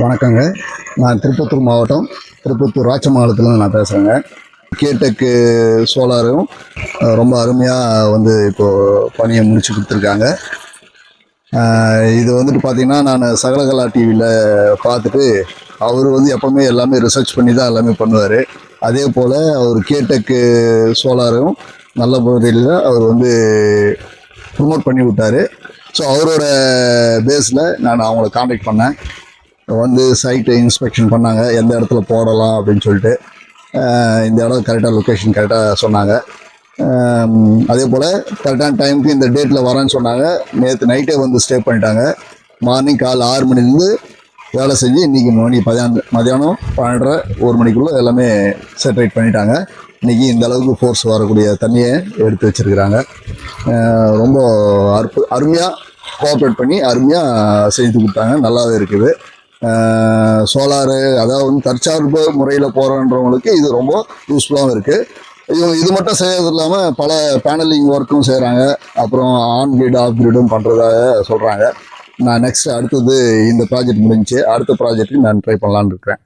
வணக்கங்க. நான் திருப்பத்தூர் மாவட்டம் திருப்பத்தூர் ராச்சமங்கலத்துலேருந்து நான் பேசுகிறேங்க கேடெக்கு சோலாரும் ரொம்ப அருமையாக வந்து இப்போது பணியை முடிச்சு கொடுத்துருக்காங்க. இது வந்துட்டு பார்த்தீங்கன்னா நான் சகலகலா டிவியில் பார்த்துட்டு அவர் வந்து எப்போவுமே எல்லாமே ரிசர்ச் பண்ணி தான் எல்லாமே பண்ணுவார். அதே போல் அவர் கேடெக்கு சோலாரும் நல்ல முறையில் அவர் வந்து ப்ரொமோட் பண்ணி விட்டார். ஸோ அவரோட பேஸில் நான் அவங்கள காண்டாக்ட் பண்ணேன். வந்து சைட்டை இன்ஸ்பெக்ஷன் பண்ணாங்க. எந்த இடத்துல போடலாம் அப்படின்னு சொல்லிட்டு இந்த இடம் கரெக்டாக லொக்கேஷன் கரெக்டாக சொன்னாங்க. அதே போல் கரெக்டான டைமுக்கு இந்த டேட்டில் வரேன்னு சொன்னாங்க. நேற்று நைட்டே வந்து ஸ்டே பண்ணிட்டாங்க. மார்னிங் காலை ஆறு மணிலேருந்து வேலை செஞ்சு இன்றைக்கி மணி பதினாறு மதியானம் பன்னெண்டரை ஒரு மணிக்குள்ளே எல்லாமே செட்டரேட் பண்ணிட்டாங்க. இன்றைக்கி இந்த அளவுக்கு ஃபோர்ஸ் வரக்கூடிய தண்ணியை எடுத்து வச்சுருக்கிறாங்க. ரொம்ப அற்பு அருமையாக கோஆப்ரேட் பண்ணி அருமையாக செஞ்சு கொடுத்தாங்க. நல்லாவே இருக்குது. சோலாரு அதாவது வந்து தற்சார்பு முறையில் போகிறன்றவங்களுக்கு இது ரொம்ப யூஸ்ஃபுல்லாகவும் இருக்குது இவங்க இது மட்டும் செய்யறது இல்லாமல் பல பேனலிங் ஒர்க்கும் செய்கிறாங்க அப்புறம் ஆன் கிரிட் ஆஃப் கிரிடும் பண்ணுறதாக சொல்கிறாங்க நான் நெக்ஸ்ட் அடுத்தது இந்த ப்ராஜெக்ட் முடிஞ்சு அடுத்த ப்ராஜெக்ட்டுக்கு நான் ட்ரை பண்ணலான்னு இருக்கிறேன்.